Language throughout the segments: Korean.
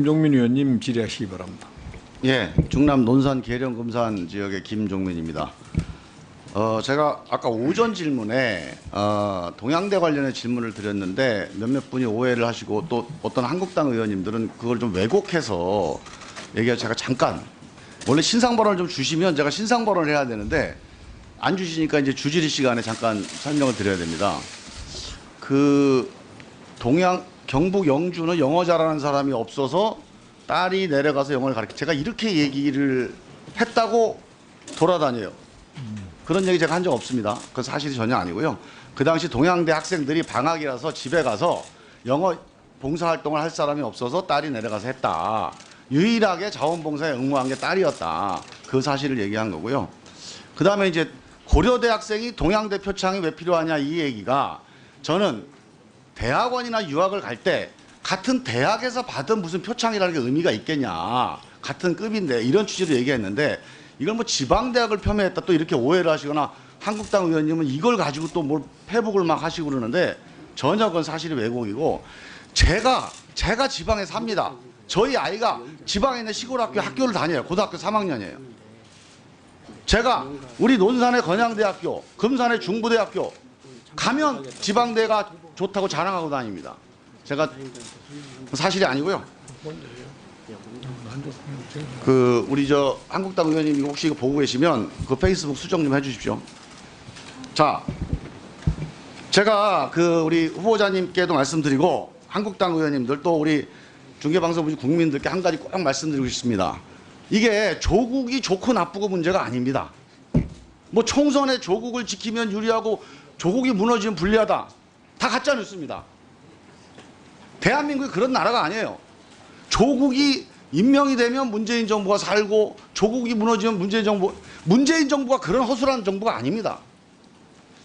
김종민 의원님 질의하시기 바랍니다. 예, 중남 논산 계령 금산 지역의 김종민입니다. 어, 제가 아까 오전 질문에 어, 동양대 관련해 질문을 드렸는데 몇몇 분이 오해를 하시고 또 어떤 한국당 의원님들은 그걸 좀 왜곡해서 얘기해 제가 잠깐 원래 신상 발언을 좀 주시면 제가 신상 발언을 해야 되는데 안 주시니까 이제 주질의 시간에 잠깐 설명을 드려야 됩니다. 그 동양 경북 영주는 영어 잘하는 사람이 없어서 딸이 내려가서 영어를 가르쳐 제가 이렇게 얘기를 했다고 돌아다녀요. 그런 얘기 제가 한 적 없습니다. 그 사실이 전혀 아니고요. 그 당시 동양대 학생들이 방학이라서 집에 가서 영어 봉사활동을 할 사람이 없어서 딸이 내려가서 했다. 유일하게 자원봉사에 응모한 게 딸이었다. 그 사실을 얘기한 거고요. 그 다음에 이제 고려대 학생이 동양대 표창이 왜 필요하냐 이 얘기가 저는 대학원이나 유학을 갈 때 같은 대학에서 받은 무슨 표창이라는 게 의미가 있겠냐. 같은 급인데 이런 취지로 얘기했는데 이걸 뭐 지방대학을 폄훼했다 또 이렇게 오해를 하시거나 한국당 의원님은 이걸 가지고 또 뭘 회복을 막 하시고 그러는데 전혀 그건 사실이 왜곡이고 제가 제가 지방에 삽니다. 저희 아이가 지방에 있는 시골 학교 학교를 다녀요. 고등학교 3학년이에요. 제가 우리 논산의 건양대학교, 금산의 중부대학교 가면 지방대가 좋다고 자랑하고 다닙니다. 제가 사실이 아니고요. 그 우리 저 한국당 의원님 혹시 이거 보고 계시면 그 페이스북 수정 좀 해주십시오. 자, 제가 그 우리 후보자님께도 말씀드리고 한국당 의원님들 또 우리 중계방송 보신 국민들께 한 가지 꼭 말씀드리고 싶습니다. 이게 조국이 좋고 나쁘고 문제가 아닙니다. 뭐 총선에 조국을 지키면 유리하고 조국이 무너지면 불리하다. 다 가짜 뉴스입니다. 대한민국이 그런 나라가 아니에요. 조국이 임명이 되면 문재인 정부가 살고 조국이 무너지면 문재인 정부 문재인 정부가 그런 허술한 정부가 아닙니다.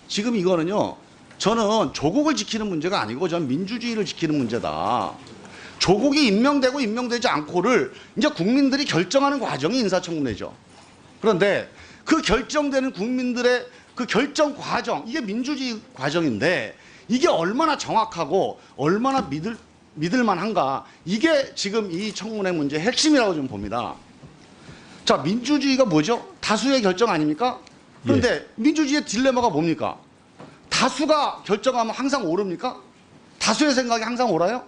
지금 이거는요. 저는 조국을 지키는 문제가 아니고 전 민주주의를 지키는 문제다. 조국이 임명되고 임명되지 않고를 이제 국민들이 결정하는 과정이 인사청문회죠. 그런데 그 결정되는 국민들의 그 결정 과정 이게 민주주의 과정인데 이게 얼마나 정확하고 얼마나 믿을 믿을 만한가 이게 지금 이 청문회 문제의 핵심이라고 좀 봅니다. 자 민주주의가 뭐죠? 다수의 결정 아닙니까? 그런데 민주주의의 딜레마가 뭡니까? 다수가 결정하면 항상 오릅니까? 다수의 생각이 항상 옳아요?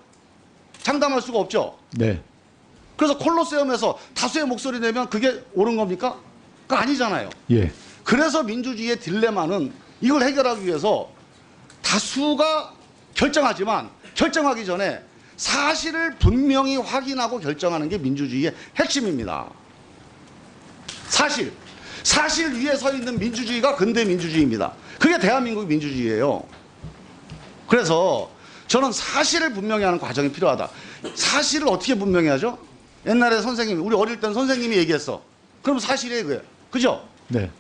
장담할 수가 없죠. 네. 그래서 콜로세움에서 다수의 목소리 내면 그게 옳은 겁니까? 그 아니잖아요. 예. 그래서 민주주의의 딜레마는 이걸 해결하기 위해서 다수가 결정하지만 결정하기 전에 사실을 분명히 확인하고 결정하는 게 민주주의의 핵심입니다. 사실. 사실 위에 서 있는 민주주의가 근대 민주주의입니다. 그게 대한민국 민주주의예요. 그래서 저는 사실을 분명히 하는 과정이 필요하다. 사실을 어떻게 분명히 하죠? 옛날에 선생님이 우리 어릴 땐 선생님이 얘기했어. 그럼 사실이에요, 그게. 그죠? 네.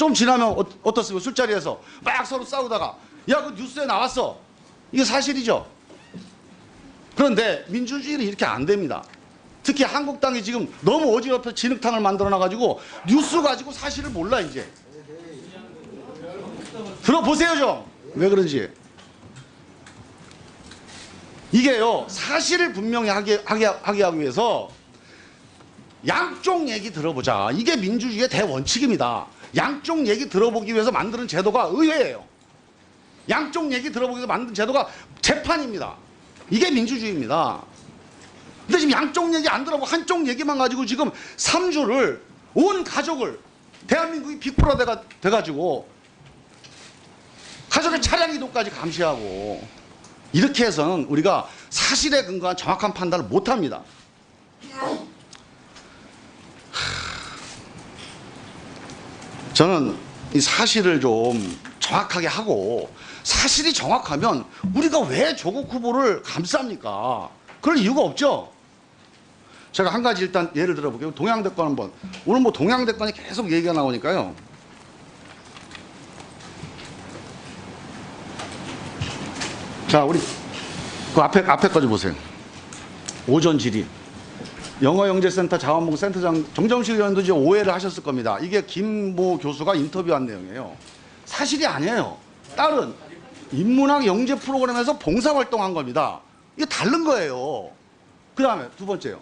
좀 지나면 어, 어떻습니까? 술자리에서 막 서로 싸우다가 야, 그 뉴스에 나왔어. 이게 사실이죠. 그런데 민주주의는 이렇게 안 됩니다. 특히 한국당이 지금 너무 어지럽혀 진흙탕을 만들어 놔가지고 뉴스 가지고 사실을 몰라 이제. 들어보세요 좀. 왜 그런지. 이게요 사실을 분명히 하게, 하게, 하게 하기 위해서 양쪽 얘기 들어보자. 이게 민주주의의 대원칙입니다. 양쪽 얘기 들어보기 위해서 만드는 제도가 의회예요. 양쪽 얘기 들어보기 위해서 만든 제도가 재판입니다. 이게 민주주의입니다. 근데 지금 양쪽 얘기 안 들어보고 한쪽 얘기만 가지고 지금 3주를 온 가족을 대한민국이 빅브라더가 돼가지고 가족의 차량 이동까지 감시하고 이렇게 해서는 우리가 사실에 근거한 정확한 판단을 못합니다. 저는 이 사실을 좀 정확하게 하고 사실이 정확하면 우리가 왜 조국 후보를 감쌉니까? 그럴 이유가 없죠. 제가 한 가지 일단 예를 들어볼게요. 동양대권 한번. 오늘 뭐 동양대권이 계속 얘기가 나오니까요. 자, 우리 그 앞에 앞에 거지 보세요. 오전 질의. 영어영재센터 자원봉 센터장 정정식 의원도 이제 오해를 하셨을 겁니다. 이게 김모 교수가 인터뷰한 내용이에요. 사실이 아니에요. 딸은 인문학 영재 프로그램에서 봉사활동한 겁니다. 이게 다른 거예요. 그 다음에 두 번째요.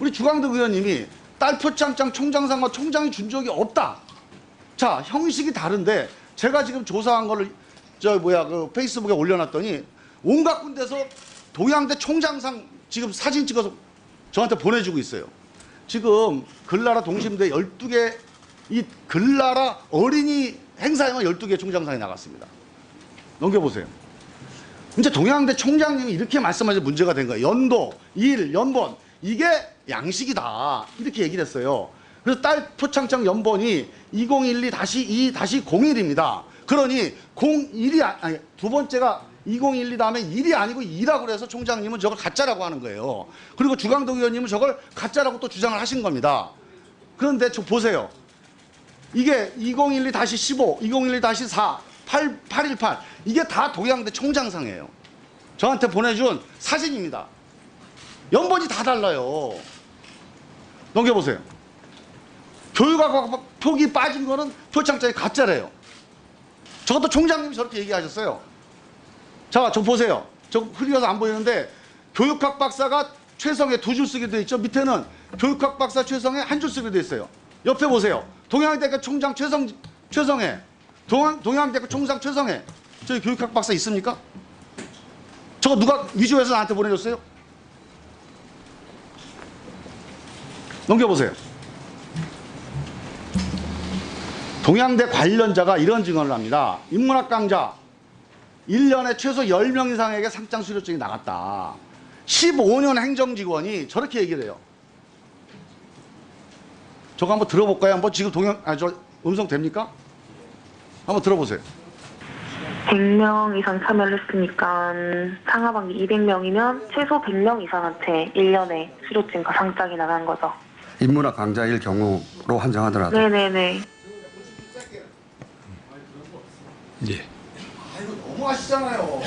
우리 주광덕 의원님이 딸 표창장 총장상과 총장이 준 적이 없다. 자, 형식이 다른데 제가 지금 조사한 거를 저 뭐야 그 페이스북에 올려놨더니 온갖 군데서 동양대 총장상 지금 사진 찍어서 저한테 보내주고 있어요. 지금 글나라 동심대 12개 이 글나라 어린이 행사에만 12개 총장상이 나갔습니다. 넘겨보세요. 이제 동양대 총장님이 이렇게 말씀하셔서 문제가 된 거예요. 연도, 일, 연번 이게 양식이다 이렇게 얘기를 했어요. 그래서 딸 표창장 연번이 2012-2-01입니다. 그러니 01이 아- 아니 두 번째가 2012 다음에 1이 아니고 2라고 그래서 총장님은 저걸 가짜라고 하는 거예요. 그리고 주강덕 의원님은 저걸 가짜라고 또 주장을 하신 겁니다. 그런데 저 보세요. 이게 2012-15, 2012-4, 8, 818 이게 다 동양대 총장상이에요. 저한테 보내준 사진입니다. 연번이 다 달라요. 넘겨보세요. 교육학 표기 빠진 거는 표창장이 가짜래요. 저것도 총장님이 저렇게 얘기하셨어요. 자, 저 보세요. 저 흐려서 안 보이는데 교육학 박사가 최성에 두 줄 쓰게 돼 있죠. 밑에는 교육학 박사 최성에 한 줄 쓰게 돼 있어요. 옆에 보세요. 동양대학교 총장 최성 최성에 동양 동양대학교 총장 최성에 저기 교육학 박사 있습니까? 저거 누가 위조해서 나한테 보내줬어요? 넘겨보세요. 동양대 관련자가 이런 증언을 합니다. 인문학 강좌 1년에 최소 10명 이상에게 상장 수료증이 나갔다. 15년 행정직원이 저렇게 얘기를 해요. 저거 한번 들어볼까요? 한번 지금 동영, 아, 저 음성 됩니까? 한번 들어보세요. 100명 이상 참여를 했으니까 상하반기 200명이면 최소 100명 이상한테 1년에 수료증과 상장이 나간 거죠. 인문학 강좌일 경우로 한정하더라도 네네네. 예. 아, 이거 너무 하시잖아요.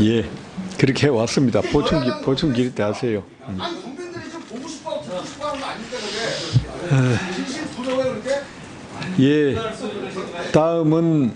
예. 그렇게 왔습니다. 보충기, 보충기를 때 하세요. 아니, 국민들이 좀 보고 싶어, 듣고 싶어 하는 거 아닙니까, 그게? 진실 두려워요, 그렇게? 예. 다음은